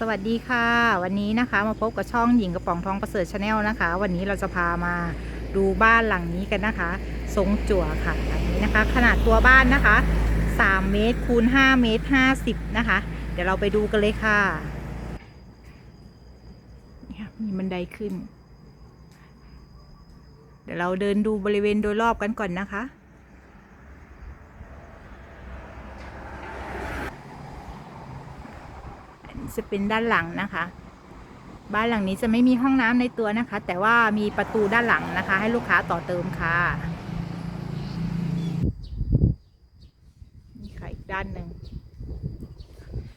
สวัสดีค่ะ วันนี้นะคะมาพบกับช่องหญิงกระป๋องทองประเสริฐชาแนลนะคะ วันนี้เราจะพามาดูบ้านหลังนี้กันนะคะทรงจั่วค่ะอันนี้นะคะ ขนาดตัวบ้านนะคะ3เมตรคูณ5เมตร50นะคะ เดี๋ยวเราไปดูกันเลยค่ะนี่ค่ะมีบันไดขึ้น เดี๋ยวเราเดินดูบริเวณโดยรอบกันก่อนนะคะ อันนี้ จะเป็นด้านหลังนะคะ บ้านหลังนี้จะไม่มีห้องน้ำในตัวนะคะ แต่ว่ามีประตูด้านหลังนะคะ ให้ลูกค้าต่อเติมค่ะนี่ค่ะอีกด้านหนึ่ง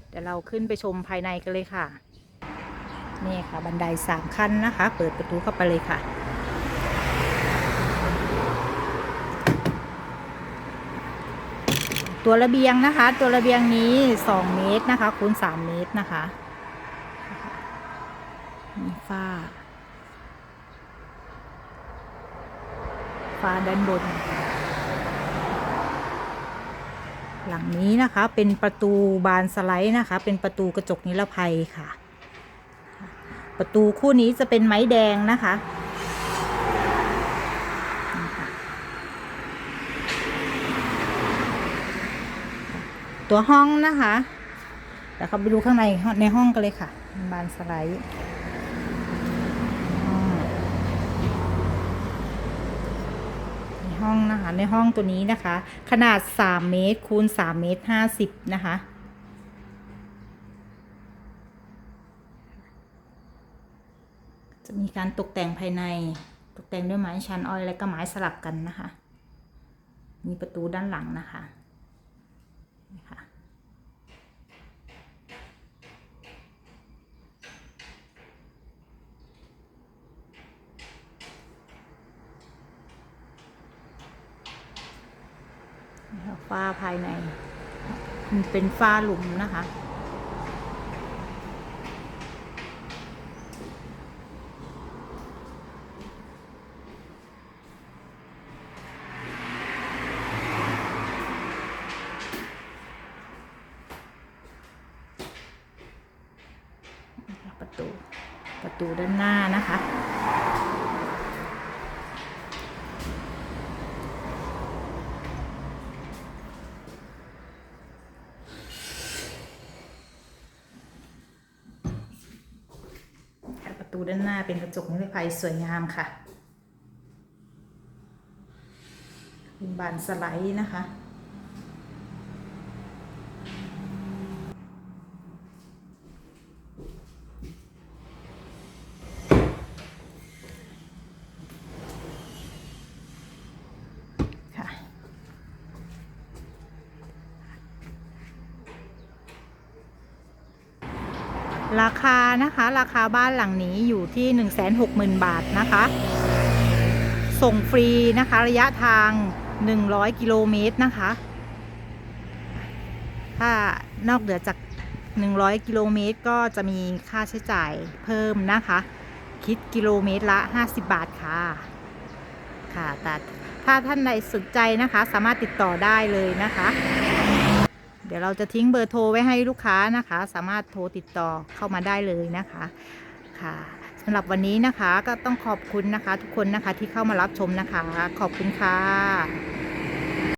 เดี๋ยวเราขึ้นไปชมภายในกันเลยค่ะ นี่ค่ะบันไดสามขั้นนะคะ เปิดประตูเข้าไปเลยค่ะ ตัวระเบียงนะคะ ตัวระเบียงนี้ 2 เมตรนะคะคูณ3 เมตรนะคะมีฝ้าฝ้าด้านบน หลังนี้นะคะเป็นประตูบานสไลด์นะคะ เป็นประตูกระจกนิรภัยค่ะ ประตูคู่นี้จะเป็นไม้แดงนะคะนี่ค่ะ ตัวห้องนะคะเดี๋ยวเขาไปดูข้างในในห้องกันเลยค่ะบานสไลด์ห้องในห้องนะคะในห้องตัวนี้นะคะ ขนาด 3 เมตรคูณ3เมตร50 นะคะ จะมีการตกแต่งภายในตกแต่งด้วยไม้ชั้นอ้อยและก็ไม้สลับกันนะคะ มีประตูด้านหลังนะคะนี่ค่ะ นี่ค่ะ ฝ้าภายใน มันเป็นฝ้าหลุมนะคะ ประตู ประตูด้านหน้านะคะ ค่ะประ ตูด้านหน้าเป็นกระจกนิรภัยสวยงามค่ะเป็นบานสไลด์นะคะค่ะ ราคานะคะราคาบ้านหลังนี้อยู่ที่ 160,000 บาทนะคะ ส่งฟรีนะคะระยะทาง 100 กิโลเมตรนะคะ ถ้านอกเหนือจาก 100 กิโลเมตรก็จะมีค่าใช้จ่ายเพิ่มนะคะ คิดกิโลเมตรละ 50 บาทค่ะ ค่ะแต่ถ้าท่านใดสนใจนะคะ สามารถติดต่อได้เลยนะคะ เดี๋ยวเราจะทิ้งเบอร์โทรไว้ให้ลูกค้านะคะ สามารถโทรติดต่อเข้ามาได้เลยนะคะค่ะสำหรับวันนี้นะคะก็ต้องขอบคุณนะคะ ทุกคนนะคะที่เข้ามารับชมนะคะ ขอบคุณค่ะ